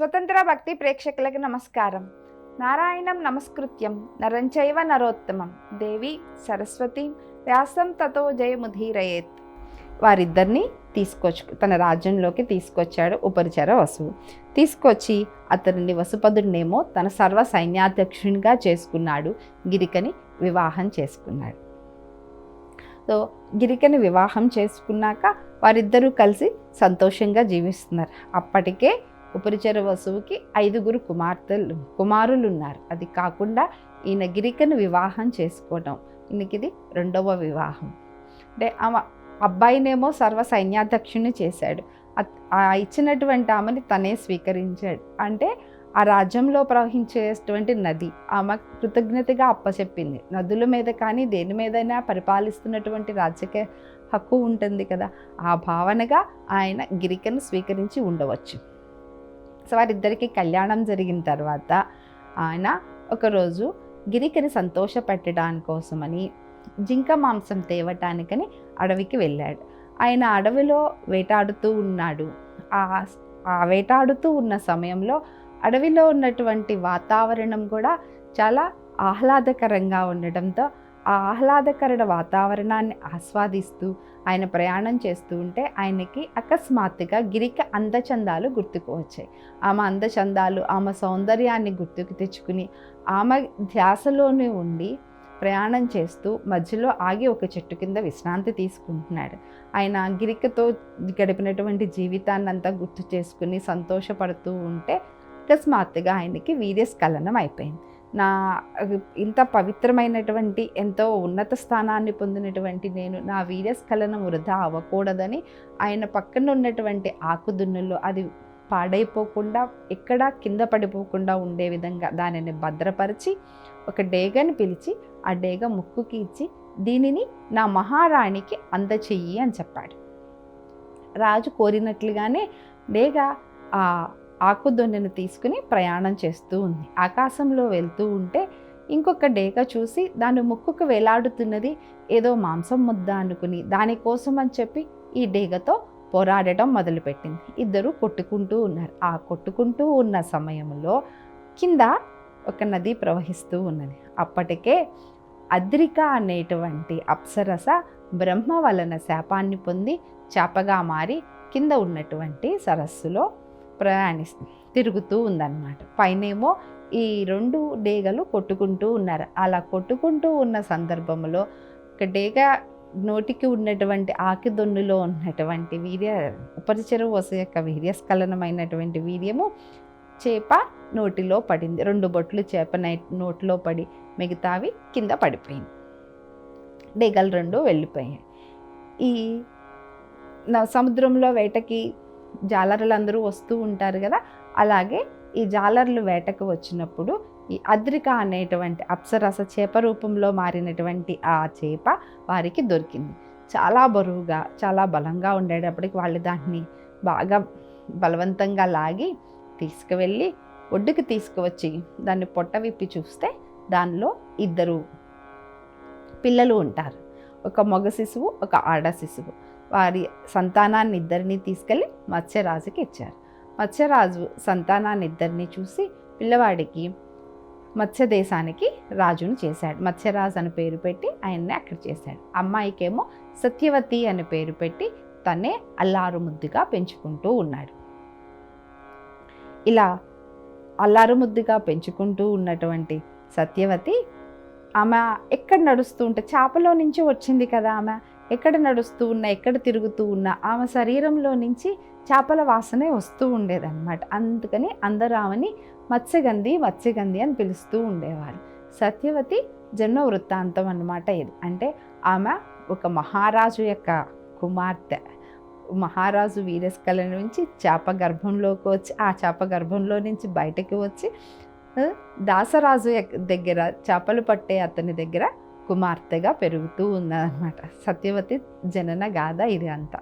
స్వతంత్ర భక్తి ప్రేక్షకులకు నమస్కారం. నారాయణం నమస్కృత్యం నరంచైవ నరోత్తమం. దేవి సరస్వతి వ్యాసం తతో జయముధీరయేత్ వారిద్దరిని తీసుకొచ్చు తన రాజ్యంలోకి తీసుకొచ్చాడు ఉపరిచర వసువు. తీసుకొచ్చి అతనిని వసుపదుడినేమో తన సర్వ సైన్యాధ్యక్షునిగా చేసుకున్నాడు గిరికని వివాహం చేసుకున్నాడు. సో గిరికని వివాహం చేసుకున్నాక వారిద్దరూ కలిసి సంతోషంగా జీవిస్తున్నారు. అప్పటికే ఉపరిచర వసువుకి ఐదుగురు కుమార్తెలు కుమారులు ఉన్నారు అది కాకుండా ఈయన గిరికను వివాహం చేసుకోవడం ఈయనకి ఇది రెండవ వివాహం. అంటే ఆమె అబ్బాయినేమో సర్వ సైన్యాధ్యక్షుని చేశాడు. ఆ ఇచ్చినటువంటి ఆమెని తనే స్వీకరించాడు. అంటే ఆ రాజ్యంలో ప్రవహించేటువంటి నది ఆమె కృతజ్ఞతగా అప్పచెప్పింది. నదుల మీద కానీ దేని మీదైనా పరిపాలిస్తున్నటువంటి రాజకీయ హక్కు ఉంటుంది కదా. ఆ భావనగా ఆయన గిరికను స్వీకరించి ఉండవచ్చు. సో వారిద్దరికి కళ్యాణం జరిగిన తర్వాత ఆయన ఒకరోజు గిరికని సంతోషపెట్టడాని కోసమని జింక మాంసం తేవటానికని అడవికి వెళ్ళాడు. ఆయన అడవిలో వేటాడుతూ ఉన్నాడు. ఆ ఆ వేటాడుతూ ఉన్న సమయంలో అడవిలో ఉన్నటువంటి వాతావరణం కూడా చాలా ఆహ్లాదకరంగా ఉండటంతో ఆ ఆహ్లాదకర వాతావరణాన్ని ఆస్వాదిస్తూ ఆయన ప్రయాణం చేస్తూ ఉంటే ఆయనకి అకస్మాత్తుగా గిరిక అందచందాలు గుర్తుకు వచ్చాయి. ఆమె అందచందాలు ఆమె సౌందర్యాన్ని గుర్తుకు తెచ్చుకుని ఆమె ధ్యాసలోనే ఉండి ప్రయాణం చేస్తూ మధ్యలో ఆగి ఒక చెట్టు కింద విశ్రాంతి తీసుకుంటున్నాడు. ఆయన గిరికతో గడిపినటువంటి జీవితాన్ని అంతా గుర్తు చేసుకుని సంతోషపడుతూ ఉంటే అకస్మాత్తుగా ఆయనకి వీర్యస్ఖలనం అయిపోయింది. నా ఇంత పవిత్రమైనటువంటి ఎంతో ఉన్నత స్థానాన్ని పొందినటువంటి నేను నా వీర్యస్ఖలనం వృధా అవ్వకూడదని ఆయన పక్కన ఉన్నటువంటి ఆకుదున్నుల్లో అది పాడైపోకుండా ఎక్కడా కింద పడిపోకుండా ఉండే విధంగా దానిని భద్రపరిచి ఒక డేగని పిలిచి ఆ డేగ ముక్కుకి ఇచ్చి దీనిని నా మహారాణికి అందచెయ్యి అని చెప్పాడు. రాజు కోరినట్లుగానే డేగ ఆ ఆకుదొన్నెను తీసుకుని ప్రయాణం చేస్తూ ఉంది. ఆకాశంలో వెళ్తూ ఉంటే ఇంకొక డేగ చూసి దాని ముక్కుకు వేలాడుతున్నది ఏదో మాంసం ముద్ద అనుకుని దానికోసం అని చెప్పి ఈ డేగతో పోరాడటం మొదలుపెట్టింది. ఇద్దరు కొట్టుకుంటూ ఉన్నారు. ఆ కొట్టుకుంటూ ఉన్న సమయంలో కింద ఒక నది ప్రవహిస్తూ ఉన్నది. అప్పటికే అద్రిక అనేటువంటి అప్సరస బ్రహ్మ వలన శాపాన్ని పొంది చేపగా మారి కింద ఉన్నటువంటి సరస్సులో ప్రయాణిస్తూ తిరుగుతూ ఉందన్నమాట. పైనేమో ఈ రెండు డేగలు కొట్టుకుంటూ ఉన్నారు. అలా కొట్టుకుంటూ ఉన్న సందర్భంలో ఒక డేగ నోటికి ఉన్నటువంటి ఆకిదొన్నులో ఉన్నటువంటి వీర్య ఉపరిచర వస యొక్క వీర్యస్ఖలనమైనటువంటి వీర్యము చేప నోటిలో పడింది. రెండు బొట్లు చేప నోటిలో పడి మిగతావి కింద పడిపోయింది డేగలు రెండు వెళ్ళిపోయాయి. ఈ న- సముద్రంలో వేటకి జాలరులందరూ వస్తూ ఉంటారు కదా. అలాగే ఈ జాలర్లు వేటకు వచ్చినప్పుడు ఈ అద్రిక అనేటువంటి అప్సరస చేప రూపంలో మారినటువంటి ఆ చేప వారికి దొరికింది. చాలా బరువుగా చాలా బలంగా ఉండేటప్పటికి వాళ్ళు దాన్ని బాగా బలవంతంగా లాగి తీసుకువెళ్ళి ఒడ్డుకి తీసుకువచ్చి దాన్ని పొట్ట విప్పి చూస్తే దానిలో ఇద్దరు పిల్లలు ఉంటారు. ఒక మగ శిశువు ఒక ఆడ శిశువు. వారి సంతానాన్ని ఇద్దరిని తీసుకెళ్ళి మత్స్యరాజుకి ఇచ్చారు. మత్స్యరాజు సంతానాన్ని ఇద్దరిని చూసి పిల్లవాడికి మత్స్య దేశానికి రాజును చేశాడు. మత్స్యరాజు అని పేరు పెట్టి ఆయన్ని అక్కడ చేశాడు. అమ్మాయికేమో సత్యవతి అని పేరు పెట్టి తనే అల్లారు ముద్దుగా పెంచుకుంటూ ఉన్నాడు. ఇలా అల్లారు ముద్దుగా పెంచుకుంటూ ఉన్నటువంటి సత్యవతి ఆమె ఎక్కడ నడుస్తూ ఉంటే చేపలో నుంచి వచ్చింది కదా ఆమె. ఎక్కడ నడుస్తూ ఉన్నా ఎక్కడ తిరుగుతూ ఉన్నా ఆమె శరీరంలో నుంచి చేపల వాసనే వస్తూ ఉండేదన్నమాట. అందుకని అందరూ ఆమెని మత్స్యగంధి మత్స్యగంధి అని పిలుస్తూ ఉండేవారు. సత్యవతి జన్మ వృత్తాంతం అన్నమాట ఇది. అంటే ఆమె ఒక మహారాజు యొక్క కుమార్తె. మహారాజు వీరస్కల నుంచి చేప గర్భంలోకి వచ్చి ఆ చేప గర్భంలో నుంచి బయటకు వచ్చి దాసరాజు దగ్గర చేపలు పట్టే అతని దగ్గర కుమార్తెగా పెరుగుతూ ఉన్నదనమాట సత్యవతి జనన గాథ ఇది అంతా.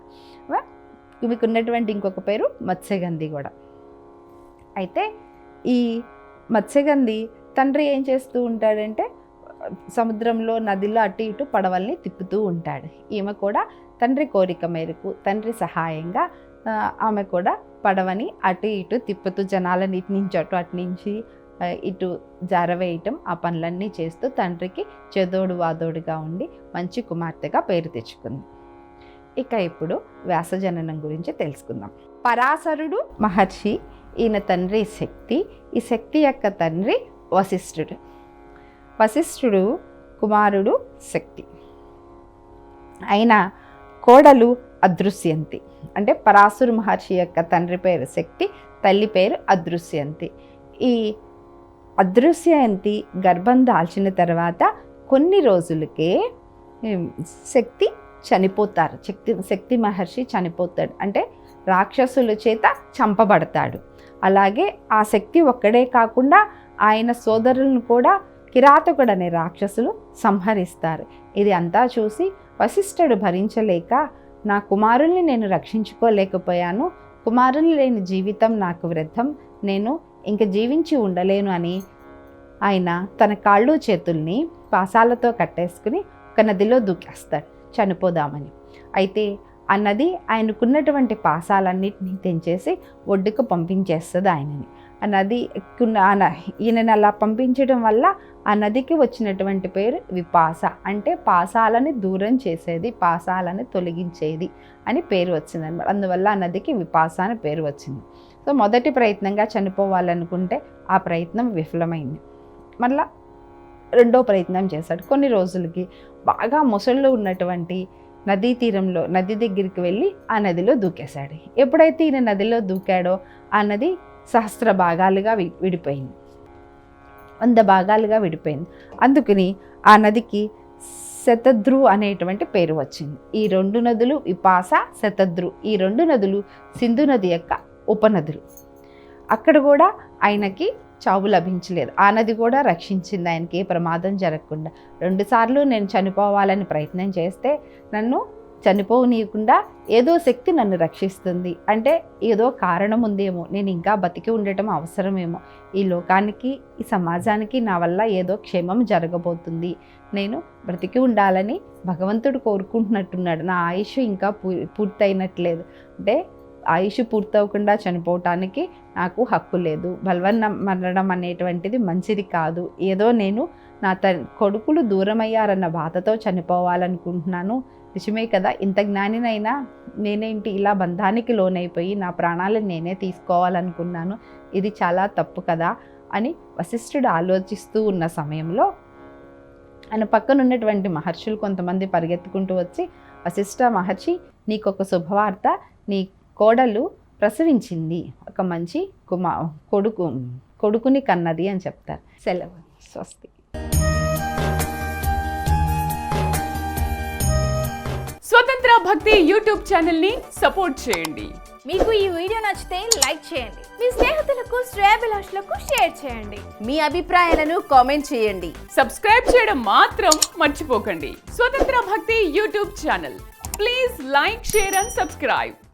మీకు ఉన్నటువంటి ఇంకొక పేరు మత్స్యగంధి కూడా. అయితే ఈ మత్స్యగంధి తండ్రి ఏం చేస్తూ ఉంటాడంటే సముద్రంలో నదిలో అటు ఇటు పడవల్ని తిప్పుతూ ఉంటాడు. ఈమె కూడా తండ్రి కోరిక మేరకు తండ్రి సహాయంగా ఆమె కూడా పడవని అటు ఇటు తిప్పుతూ జనాలని ఇటు నుంచి అటు అటు నుంచి ఇటు జారవేయటం ఆ పనులన్నీ చేస్తూ తండ్రికి చెదోడు వాదోడుగా ఉండి మంచి కుమార్తెగా పేరు తెచ్చుకుంది. ఇక ఇప్పుడు వ్యాసజననం గురించి తెలుసుకుందాం. పరాశరుడు మహర్షి ఈయన తండ్రి శక్తి ఈ శక్తి యొక్క తండ్రి వశిష్ఠుడు. వశిష్ఠుడు కుమారుడు శక్తి. అయిన కోడలు అదృశ్యంతి. అంటే పరాశురు మహర్షి యొక్క తండ్రి పేరు శక్తి తల్లి పేరు అదృశ్యంతి. ఈ అదృశ్యయంతి గర్భం దాల్చిన తర్వాత కొన్ని రోజులకే శక్తి చనిపోతారు. శక్తి శక్తి మహర్షి చనిపోతాడు. అంటే రాక్షసుల చేత చంపబడతాడు. అలాగే ఆ శక్తి ఒక్కడే కాకుండా ఆయన సోదరులను కూడా కిరాతకుడు అనే రాక్షసులు సంహరిస్తారు. ఇది అంతా చూసి వశిష్ఠుడు భరించలేక నా కుమారుల్ని నేను రక్షించుకోలేకపోయాను. కుమారులు లేని జీవితం నాకు వృద్ధం నేను ఇంక జీవించి ఉండలేను అని ఆయన తన కాళ్ళు చేతుల్ని పాసాలతో కట్టేసుకుని ఒక నదిలో దూకేస్తాడు చనిపోదామని. అయితే ఆ నది ఆయనకున్నటువంటి పాసాలన్నిటిని తెంచేసి ఒడ్డుకు పంపించేస్తుంది ఆయనని. ఆ నది ఆ న- ఈయనని అలా పంపించడం వల్ల ఆ నదికి వచ్చినటువంటి పేరు విపాస అంటే పాసాలని దూరం చేసేది పాసాలని తొలగించేది అని పేరు వచ్చింది అనమాట అందువల్ల ఆ నదికి విపాస అని పేరు వచ్చింది. సో మొదటి ప్రయత్నంగా చనిపోవాలనుకుంటే ఆ ప్రయత్నం విఫలమైంది. మళ్ళా రెండో ప్రయత్నం చేశాడు. కొన్ని రోజులకి బాగా మొసళ్ళు ఉన్నటువంటి నదీ తీరంలో నది దగ్గరికి వెళ్ళి ఆ నదిలో దూకేశాడు. ఎప్పుడైతే ఈయన నదిలో దూకాడో ఆ నది సహస్ర భాగాలుగా వి విడిపోయింది. వంద భాగాలుగా విడిపోయింది. అందుకని ఆ నదికి శతద్రు అనేటువంటి పేరు వచ్చింది. ఈ రెండు నదులు విపాస శతద్రు. ఈ రెండు నదులు సింధు నది యొక్క ఉపనదులు. అక్కడ కూడా ఆయనకి చావు లభించలేదు. ఆ నది కూడా రక్షించింది ఆయనకి ఏ ప్రమాదం జరగకుండా. రెండుసార్లు నేను చనిపోవాలని ప్రయత్నం చేస్తే నన్ను చనిపోనీయకుండా ఏదో శక్తి నన్ను రక్షిస్తుంది. అంటే ఏదో కారణం ఉందేమో నేను ఇంకా బతికి ఉండటం అవసరమేమో. ఈ లోకానికి ఈ సమాజానికి నా వల్ల ఏదో క్షేమం జరగబోతుంది. నేను బ్రతికి ఉండాలని భగవంతుడు కోరుకుంటున్నట్టున్నాడు. నా ఆయుష్ ఇంకా పూ పూర్తయినట్లేదు. అంటే ఆయుష్ పూర్తవకుండా చనిపోవటానికి నాకు హక్కు లేదు. బలవన్న మరణం అనేటువంటిది మంచిది కాదు. ఏదో నేను నా త కొడుకులు దూరమయ్యారన్న బాధతో చనిపోవాలనుకుంటున్నాను. నిజమే కదా? ఇంత జ్ఞానినైనా నేనేంటి ఇలా బంధానికి లోనైపోయి నా ప్రాణాలను నేనే తీసుకోవాలనుకున్నాను? ఇది చాలా తప్పు కదా? అని వశిష్ఠుడు ఆలోచిస్తూ ఉన్న సమయంలో ఆయన పక్కన ఉన్నటువంటి మహర్షులు కొంతమంది పరిగెత్తుకుంటూ వచ్చి వశిష్ఠ మహర్షి నీకొక శుభవార్త నీ కోడలు ప్రసవించింది. ఒక మంచి కుమా కొడుకు కొడుకుని కన్నది అని చెప్తారు. సెలవు. స్వస్తి. స్వతంత్ర భక్తి యూట్యూబ్ ఛానల్ని సపోర్ట్ చేయండి. మీకు ఈ వీడియో నచ్చితే లైక్ చేయండి. మీ స్నేహితులకు శ్రేయభిలాషులకు షేర్ చేయండి. మీ అభిప్రాయాలను కామెంట్ చేయండి. సబ్స్క్రైబ్ చేయడం మాత్రం మర్చిపోకండి. స్వతంత్ర భక్తి YouTube channel. Please like share and subscribe.